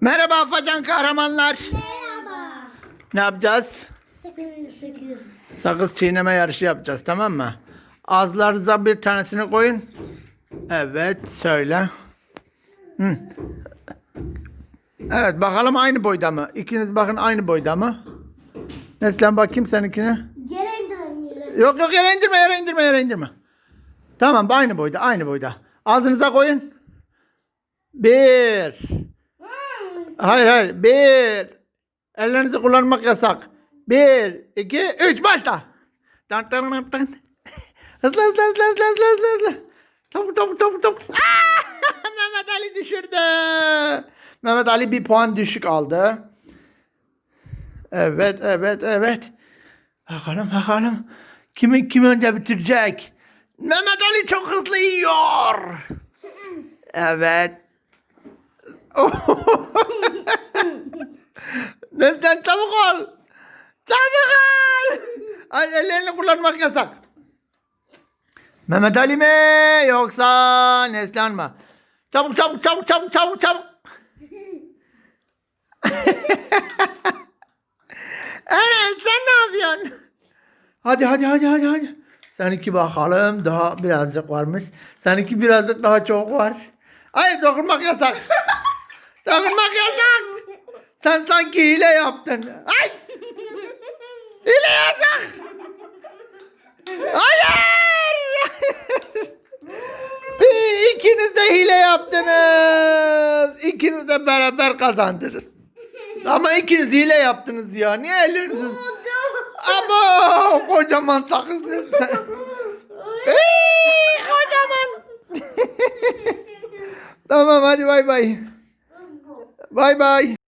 Merhaba Afacan kahramanlar. Merhaba. Ne yapacağız? Sakız sakız. Sakız çiğneme yarışı yapacağız tamam mı? Ağızlarınıza bir tanesini koyun. Evet söyle. Hı. Evet bakalım aynı boyda mı? İkiniz bakın aynı boyda mı? Neslen bakayım seninkine. Gelen dönüyor. Yok yok yere indirme yere indirme yere indirme. Tamam aynı boyda aynı boyda. Ağzınıza koyun. Bir. Hayır hayır. Bir. Ellerinizi kullanmak yasak. Bir, iki, üç başla. Tan tan tan tan. Hızlı hızlı hızlı hızlı hızlı hızlı hızlı. Çabuk çabuk çabuk. Aa! Mehmet Ali düşürdü. Mehmet Ali bir puan düşük aldı. Evet evet evet. Bakalım bakalım. Kimi, kim önce bitirecek? Mehmet Ali çok hızlı yiyor. Evet. Neslen çabuk ol. Çabuk ol. Ay, ellerini kullanmak yasak. Mehmet Ali mi yoksa Neslihan mı? Çabuk çabuk çabuk çabuk çabuk çabuk. Eren sen ne yapıyorsun? Hadi hadi hadi hadi hadi. Seninki bakalım daha birazcık varmış. Seninki birazcık daha çok var. Hayır dokunmak yasak. dokunmak yasak. Sen sanki hile yaptın. Ay! Hile yasak. Hayır! Bir, İkiniz de hile yaptınız. İkiniz de beraber kazandınız. Ama ikiniz hile yaptınız ya. Niye ellerinizi... Abo kocaman sakız. Kocaman. tamam hadi bay bay. Bay bay.